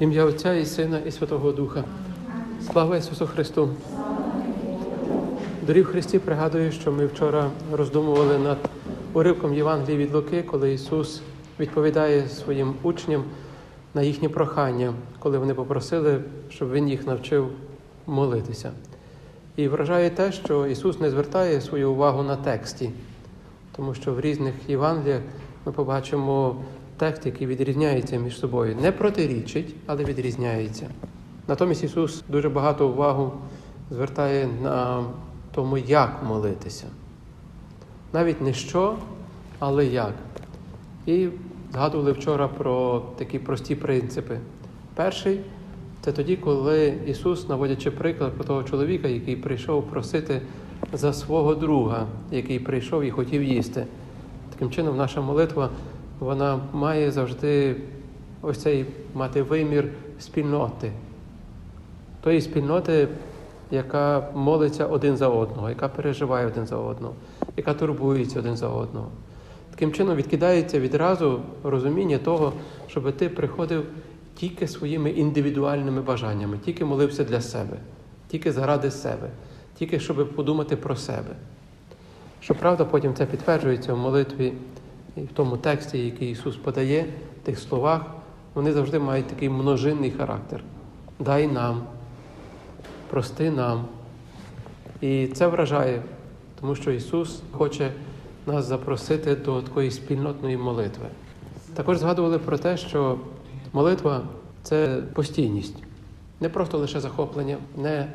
Ім'я Отця і Сина, і Святого Духа. Слава Ісусу Христу! Дорів Христі пригадую, що ми вчора роздумували над уривком Євангелії від Луки, коли Ісус відповідає своїм учням на їхні прохання, коли вони попросили, щоб Він їх навчив молитися. І вражає те, що Ісус не звертає свою увагу на тексті, тому що в різних Євангеліях ми побачимо текст, який відрізняється між собою. Не протирічить, але відрізняється. Натомість Ісус дуже багато увагу звертає на тому, як молитися. Навіть не що, але як. І згадували вчора про такі прості принципи. Перший це тоді, коли Ісус, наводячи приклад про того чоловіка, який прийшов просити за свого друга, який прийшов і хотів їсти. Таким чином, наша молитва вона має завжди ось цей мати вимір спільноти. Тої спільноти, яка молиться один за одного, яка переживає один за одного, яка турбується один за одного. Таким чином відкидається відразу розуміння того, щоб ти приходив тільки своїми індивідуальними бажаннями, тільки молився для себе, тільки заради себе, тільки щоб подумати про себе. Щоправда, потім це підтверджується в молитві і в тому тексті, який Ісус подає, в тих словах, вони завжди мають такий множинний характер. Дай нам, прости нам. І це вражає, тому що Ісус хоче нас запросити до такої спільнотної молитви. Також згадували про те, що молитва це постійність, не просто лише захоплення, не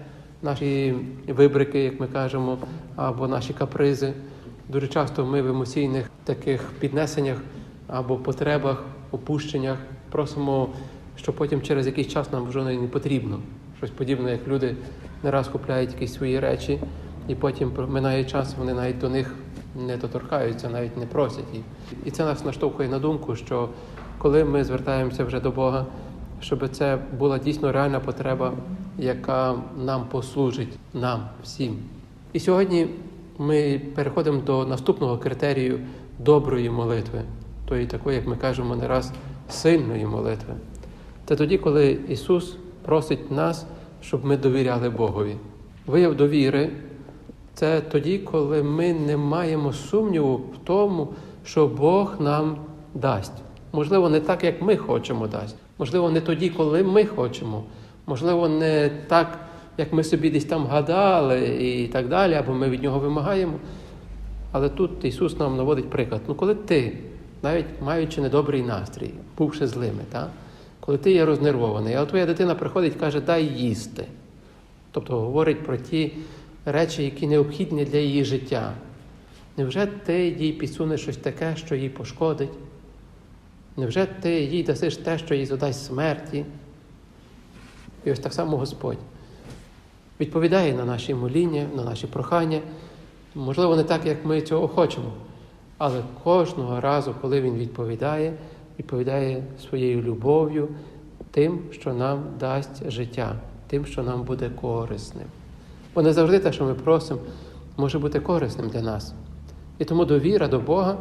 наші вибрики, як ми кажемо, або наші капризи. Дуже часто ми в емоційних таких піднесеннях або потребах, опущеннях просимо, що потім через якийсь час нам вже не потрібно. Щось подібне, як люди не раз купляють якісь свої речі, і потім минає час, вони навіть до них не доторкаються, навіть не просять їх. І це нас наштовхує на думку, що коли ми звертаємося вже до Бога, щоб це була дійсно реальна потреба, яка нам послужить, нам всім. І сьогодні ми переходимо до наступного критерію доброї молитви, тої такої, як ми кажемо не раз, сильної молитви. Це тоді, коли Ісус просить нас, щоб ми довіряли Богові. Вияв довіри це тоді, коли ми не маємо сумніву в тому, що Бог нам дасть. Можливо, не так, як ми хочемо дасть. Можливо, не тоді, коли ми хочемо. Можливо, не так, як ми собі десь там гадали і так далі, або ми від нього вимагаємо. Але тут Ісус нам наводить приклад. Ну, коли ти, навіть маючи недобрий настрій, бувши злими, так? коли ти є рознервований, а твоя дитина приходить і каже, дай їсти. Тобто говорить про ті речі, які необхідні для її життя. Невже ти їй підсунеш щось таке, що їй пошкодить? Невже ти їй дасиш те, що їй задасть смерті? І ось так само Господь відповідає на наші моління, на наші прохання. Можливо, не так, як ми цього хочемо, але кожного разу, коли Він відповідає, відповідає своєю любов'ю тим, що нам дасть життя, тим, що нам буде корисним. Бо не завжди те, що ми просимо, може бути корисним для нас. І тому довіра до Бога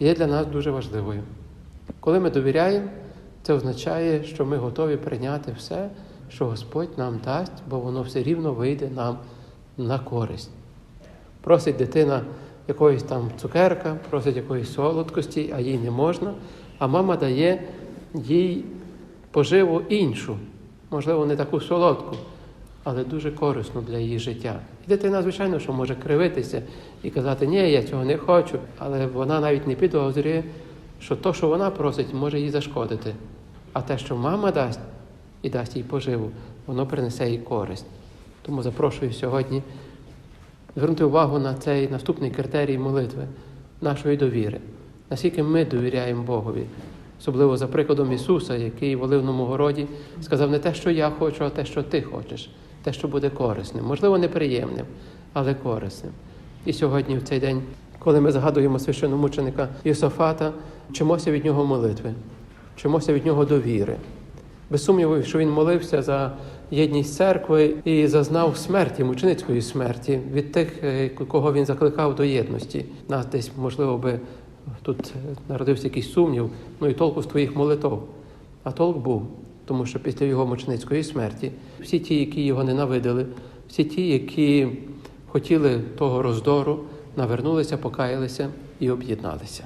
є для нас дуже важливою. Коли ми довіряємо, це означає, що ми готові прийняти все, що Господь нам дасть, бо воно все рівно вийде нам на користь. Просить дитина якоїсь там цукерка, просить якоїсь солодкості, а їй не можна, а мама дає їй поживу іншу, можливо, не таку солодку, але дуже корисну для її життя. І дитина, звичайно, що може кривитися і казати, ні, я цього не хочу, але вона навіть не підозрює, що то, що вона просить, може їй зашкодити. А те, що мама дасть і дасть їй поживу, воно принесе їй користь. Тому запрошую сьогодні звернути увагу на цей наступний критерій молитви, нашої довіри. Наскільки ми довіряємо Богові, особливо за прикладом Ісуса, який в Оливному городі сказав не те, що я хочу, а те, що ти хочеш, те, що буде корисним, можливо, неприємним, але корисним. І сьогодні, в цей день, коли ми згадуємо священномученика Йосафата, вчимося від нього молитви, вчимося від нього довіри. Без сумніву, що він молився за єдність церкви і зазнав смерті, мученицької смерті від тих, е, кого він закликав до єдності. Нас десь, можливо, би тут народився якийсь сумнів, ну і толку з твоїх молитв. А толк був, тому що після його мученицької смерті всі ті, які його ненавидили, всі ті, які хотіли того роздору, навернулися, покаялися і об'єдналися.